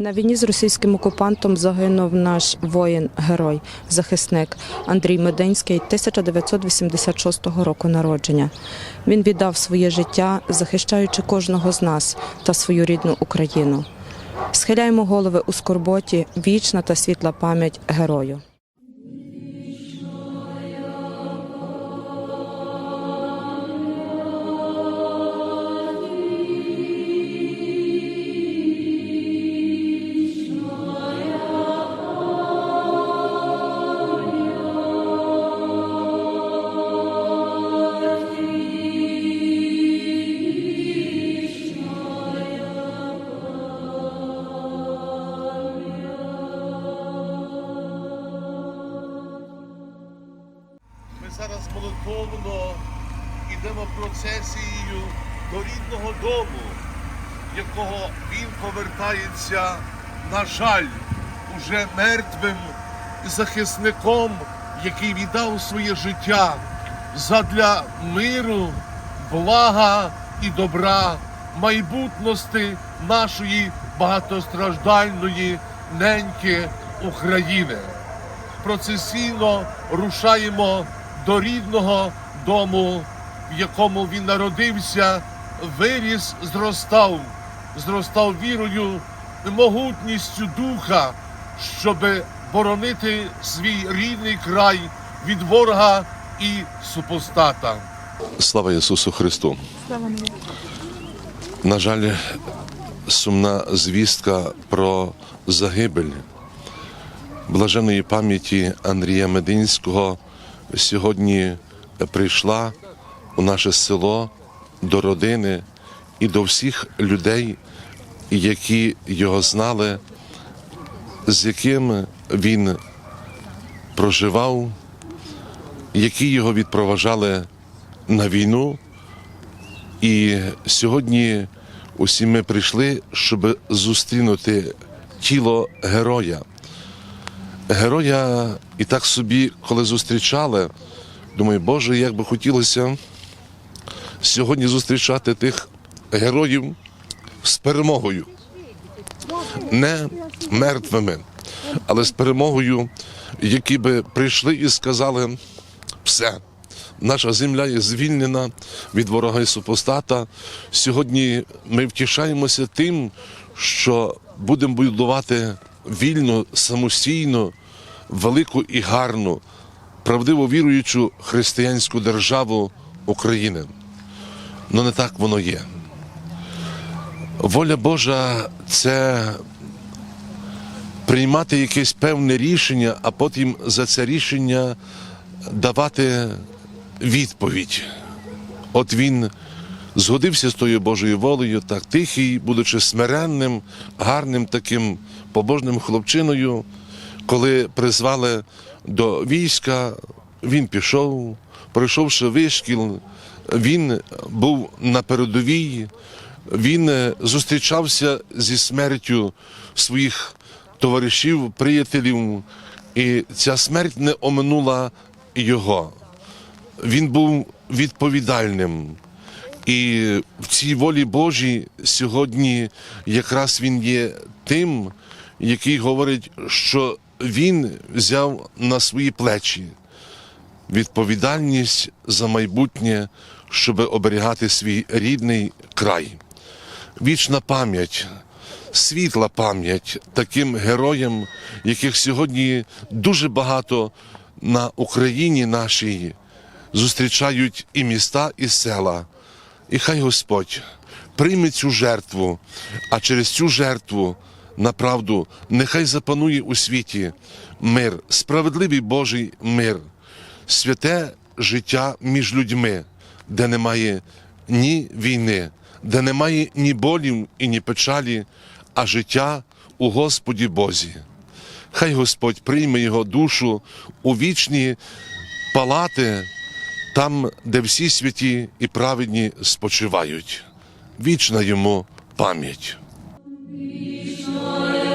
На війні з російським окупантом загинув наш воїн-герой, захисник Андрій Мединський 1986 року народження. Він віддав своє життя, захищаючи кожного з нас та свою рідну Україну. Схиляємо голови у скорботі, вічна та світла пам'ять герою. Молитовно йдемо процесією до рідного дому, якого він повертається, на жаль, уже мертвим захисником, який віддав своє життя задля миру, блага і добра, майбутності нашої багатостраждальної неньки України. Процесійно рушаємо до рідного дому, в якому він народився, виріс, зростав, зростав вірою, могутністю духа, щоб боронити свій рідний край від ворога і супостата. Слава Ісусу Христу! На жаль, сумна звістка про загибель блаженої пам'яті Андрія Мединського сьогодні прийшла у наше село до родини і до всіх людей, які його знали, з яким він проживав, які його відпроважали на війну. І сьогодні усі ми прийшли, щоб зустрінути тіло героя. Героя і так собі, коли зустрічали, думаю, Боже, як би хотілося сьогодні зустрічати тих героїв з перемогою. Не мертвими, але з перемогою, які би прийшли і сказали все. Наша земля є звільнена від ворога і супостата. Сьогодні ми втішаємося тим, що будемо будувати вільну, самостійну, велику і гарну, правдиво віруючу християнську державу України. Ну не так воно є. Воля Божа це приймати якесь певне рішення, а потім за це рішення давати відповідь. От він згодився з тою Божою волею, так тихий, будучи смиренним, гарним таким побожним хлопчиною. Коли призвали до війська, він пішов, пройшовши вишкіл, він був на передовій, він е, зустрічався зі смертю своїх товаришів, приятелів, і ця смерть не оминула його. Він був відповідальним. І в цій волі Божій сьогодні якраз він є тим, який говорить, що він взяв на свої плечі відповідальність за майбутнє, щоб оберігати свій рідний край. Вічна пам'ять, світла пам'ять таким героям, яких сьогодні дуже багато на Україні нашій зустрічають і міста, і села. І хай Господь прийме цю жертву, а через цю жертву направду нехай запанує у світі мир, справедливий Божий мир, святе життя між людьми, де немає ні війни, де немає ні болів і ні печалі, а життя у Господі Бозі. Хай Господь прийме його душу у вічні палати там, де всі святі і праведні спочивають. Вічна йому пам'ять. joy.